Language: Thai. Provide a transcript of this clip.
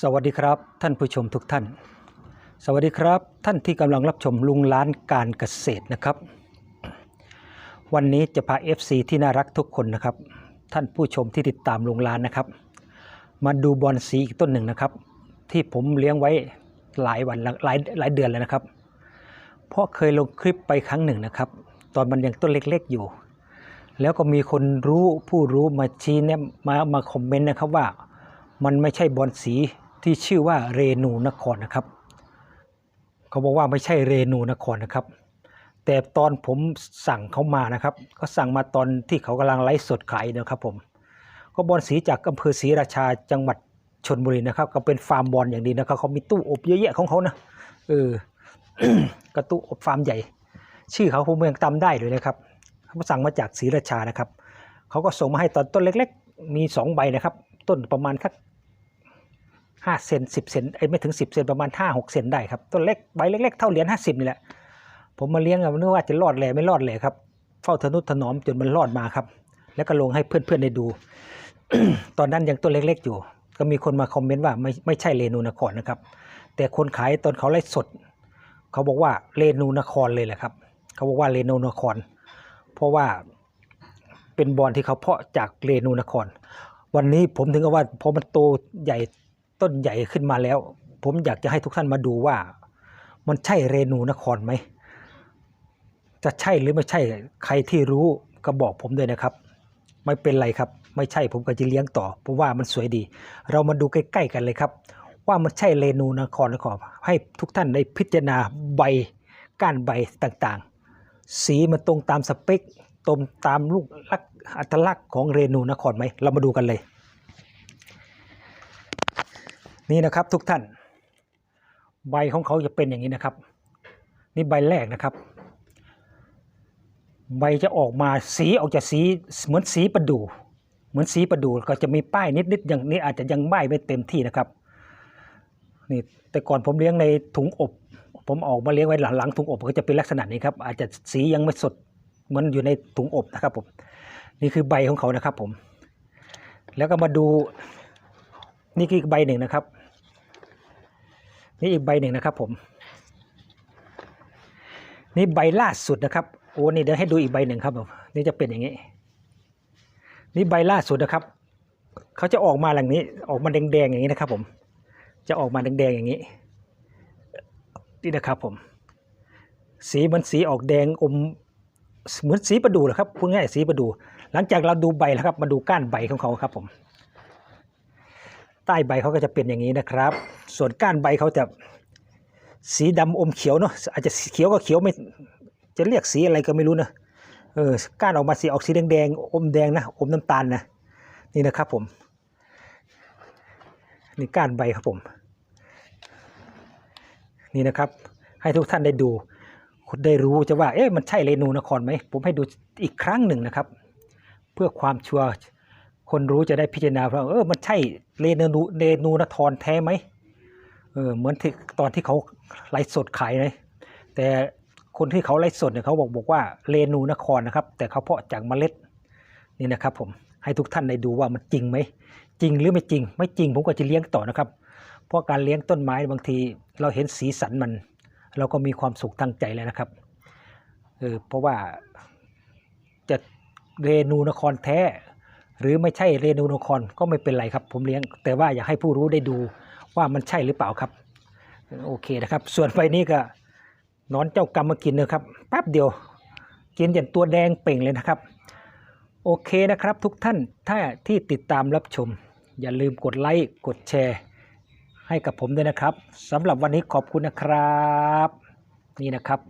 สวัสดีครับ ท่านผู้ชมทุกท่าน สวัสดีครับ ท่านที่กำลังรับชมลุงล้านการเกษตรนะครับ วันนี้จะพา FC ที่น่ารักทุกคนนะครับ ท่านผู้ชมที่ติดตามลุงล้านนะครับ มาดูบอนสีอีกต้นหนึ่งนะครับ ที่ผมเลี้ยงไว้หลายวันหลายหลายเดือนแล้วนะครับ เพราะเคยลงคลิปไปครั้งหนึ่งนะครับ ตอนมันยังต้นเล็กๆอยู่ แล้วก็มีคนรู้ผู้รู้มาชี้เนี่ยมามาคอมเมนต์นะครับว่า มันไม่ใช่บอลสีที่ชื่อว่าเรนูนครนะครับ เขาบอกว่าไม่ใช่เรนูนครนะครับ แต่ตอนผมสั่งเขามานะครับ ก็สั่งมาตอนที่เขากำลังไลฟ์สดขายนะครับผม ก็บอลสีจากอำเภอศรีราชาจังหวัดชนบุรีนะครับ ก็เป็นฟาร์มบอลอย่างดีนะครับ เขามีตู้อบเยอะแยะของเขานะ เออก็ตู้อบฟาร์มใหญ่ ชื่อเขาผมยังจำได้เลยนะครับ เขาสั่งมาจากศรีราชานะครับ เขาก็ส่งมาให้ตอนต้นเล็ก ๆ มีสองใบนะครับ ต้นประมาณสัก ห้าเซนสิบเซนไอ้ไม่ถึงสิบเซนประมาณห้าหกเซนได้ครับต้นเล็กใบเล็กๆเท่าเหรียญห้าสิบนี่แหละผมมาเลี้ยงอะนึกว่าจะรอดแหล่ไม่รอดแหล่ครับเฝ้าทนุถนอมจนมันรอดมาครับ แล้วก็ลงให้เพื่อนๆได้ดู ตอนนั้นยังต้นเล็กๆอยู่ ก็มีคนมาคอมเมนต์ว่าไม่ไม่ใช่เรนูนครนะครับ แต่คนขายตอนเขาไลฟ์สด เขาบอกว่าเรนูนครเลยแหละครับ เขาบอกว่าเรนูนคร เพราะว่าเป็นบอลที่เขาเพาะจากเรนูนคร วันนี้ผมถึงกับว่าพอมันโตใหญ่ ต้นใหญ่ขึ้นมาแล้ว ผมอยากจะให้ทุกท่านมาดูว่า มันใช่เรนูนครไหม จะใช่หรือไม่ใช่ใครที่รู้ก็บอกผมด้วยนะครับ ไม่เป็นไรครับ ไม่ใช่ผมก็จะเลี้ยงต่อเพราะว่ามันสวยดี เรามาดูใกล้ ๆ กันเลยครับ ว่ามันใช่เรนูนครหรือเปล่าให้ทุกท่านได้พิจารณาใบก้านใบต่างๆ สีมันตรงตามสเปคตรงตามลูกลักษณ์อัตลักษณ์ของเรนูนครไหมเรามาดูกันเลย นี่นะครับทุกท่าน ใบของเขาจะเป็นอย่างนี้นะครับ นี่ใบแรกนะครับ ใบจะออกมาสีออกจากสีเหมือนสีประดู่เหมือนสีประดู่ก็จะมีป้ายนิดๆอย่างนี้อาจจะยังใบไม่เต็มที่นะครับนี่แต่ก่อนผมเลี้ยงในถุงอบ ผมออกมาเลี้ยงไว้หลังหลังถุงอบก็จะเป็นลักษณะนี้ครับ อาจจะสียังไม่สดเหมือนอยู่ในถุงอบนะครับผมนี่คือใบของเขานะครับผม แล้วก็มาดูนี่คือใบหนึ่งนะครับ นี่อีกใบหนึ่งนะครับผม นี่ใบล่าสุดนะครับโอ้นี่เดี๋ยวให้ดูอีกใบหนึ่งครับผมนี่จะเป็นอย่างนี้ นี่ใบล่าสุดนะครับเขาจะออกมาอย่างนี้ ออกมาแดงๆอย่างนี้นะครับ ผม จะออกมาแดงๆอย่างนี้นี่นะครับผม สีมันสีออกแดงอมเหมือนสีประดู่เหรอครับพูดง่ายสีประดู่หลังจากเราดูใบแล้วครับมาดูก้านใบของเขาครับผม ใต้ใบเขาก็จะเป็นอย่างนี้นะครับ ส่วนก้านใบเขาจะสีดำอมเขียวเนาะอาจจะเขียวก็เขียวไม่จะเรียกสีอะไรก็ไม่รู้นะเออก้านออกมาสีออกสีแดงๆอมแดงนะอมน้ำตาลนะนี่นะครับผมนี่ก้านใบครับผม นี่นะครับ ให้ทุกท่านได้ดูได้รู้จะว่าเอ๊ะมันใช่เรนูนครไหมผมให้ดูอีกครั้งหนึ่งนะครับ เพื่อความชัวร์ คนรู้จะได้พิจารณาว่าเออมันใช่เรนูเรนูนครแท้ไหมเออเหมือนที่ตอนที่เขาไลฟ์สดขายเลยแต่คนที่เขาไลฟ์สดเนี่ยเขาบอกบอกว่าเรนูนครนะครับ แต่เขาเพาะจากเมล็ดนี่นะครับ ผมให้ทุกท่านได้ดูว่ามันจริงไหมจริงหรือไม่จริง ไม่จริงผมก็จะเลี้ยงต่อนะครับ เพราะการเลี้ยงต้นไม้บางทีเราเห็นสีสันมัน เราก็มีความสุขทางใจแล้วนะครับเออเพราะว่าจะเรนูนครแท้ หรือไม่ใช่เรนูนครก็ไม่เป็นไรครับ ผมเลี้ยง แต่ว่าอยากให้ผู้รู้ได้ดูว่ามันใช่หรือเปล่าครับ โอเคนะครับ ส่วนใบนี้ก็นอนเจ้ากรรมมากินนะครับแป๊บเดียว กินอย่างตัวแดงเป่งเลยนะครับ โอเคนะครับ ทุกท่านถ้าที่ติดตามรับชม อย่าลืมกดไลค์กดแชร์ ให้กับผมด้วยนะครับสำหรับวันนี้ขอบคุณนะครับ นี่นะครับ